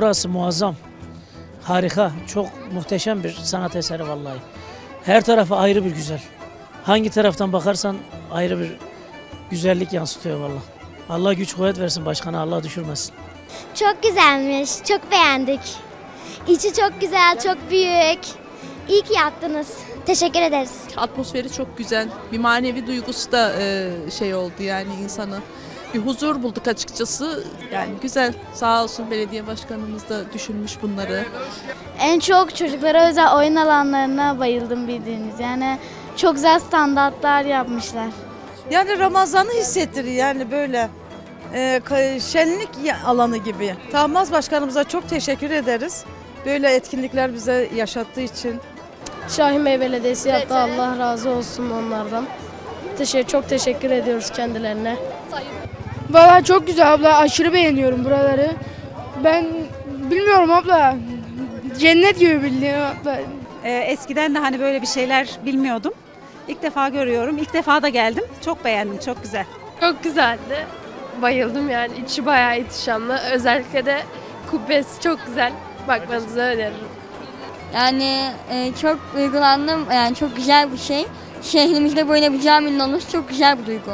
burası muazzam. Harika. Çok muhteşem bir sanat eseri vallahi. Her tarafı ayrı bir güzel. Hangi taraftan bakarsan ayrı bir güzellik yansıtıyor vallahi. Allah güç kuvvet versin başkana Allah düşürmesin. Çok güzelmiş. Çok beğendik. İçi çok güzel, çok büyük. İyi ki yaptınız. Teşekkür ederiz. Atmosferi çok güzel. Bir manevi duygusu da e, şey oldu yani insanı. Bir huzur bulduk açıkçası. Yani güzel. Sağ olsun belediye başkanımız da düşünmüş bunları. En çok çocuklara özel oyun alanlarına bayıldım bildiğiniz. Yani çok güzel standartlar yapmışlar. Yani Ramazan'ı hissettirir yani böyle e, şenlik alanı gibi. Tahmaz Başkanımıza çok teşekkür ederiz. Böyle etkinlikler bize yaşattığı için. Şahin Bey Belediyesi yaptı. Allah razı olsun onlardan. Teşekkür, çok teşekkür ediyoruz kendilerine. Valla çok güzel abla. Aşırı beğeniyorum buraları. Ben bilmiyorum abla. Cennet gibi bildiğim abla. Ee, eskiden de hani böyle bir şeyler bilmiyordum. İlk defa görüyorum. İlk defa da geldim. Çok beğendim. Çok güzel. Çok güzeldi. Bayıldım yani. İçi bayağı ihtişamlı. Özellikle de kubbesi çok güzel. Bakmanızı öneririm. Yani e, çok duygulandım. Yani çok güzel bir şey. Şehrimizde böyle bir caminin olması çok güzel bir duygu.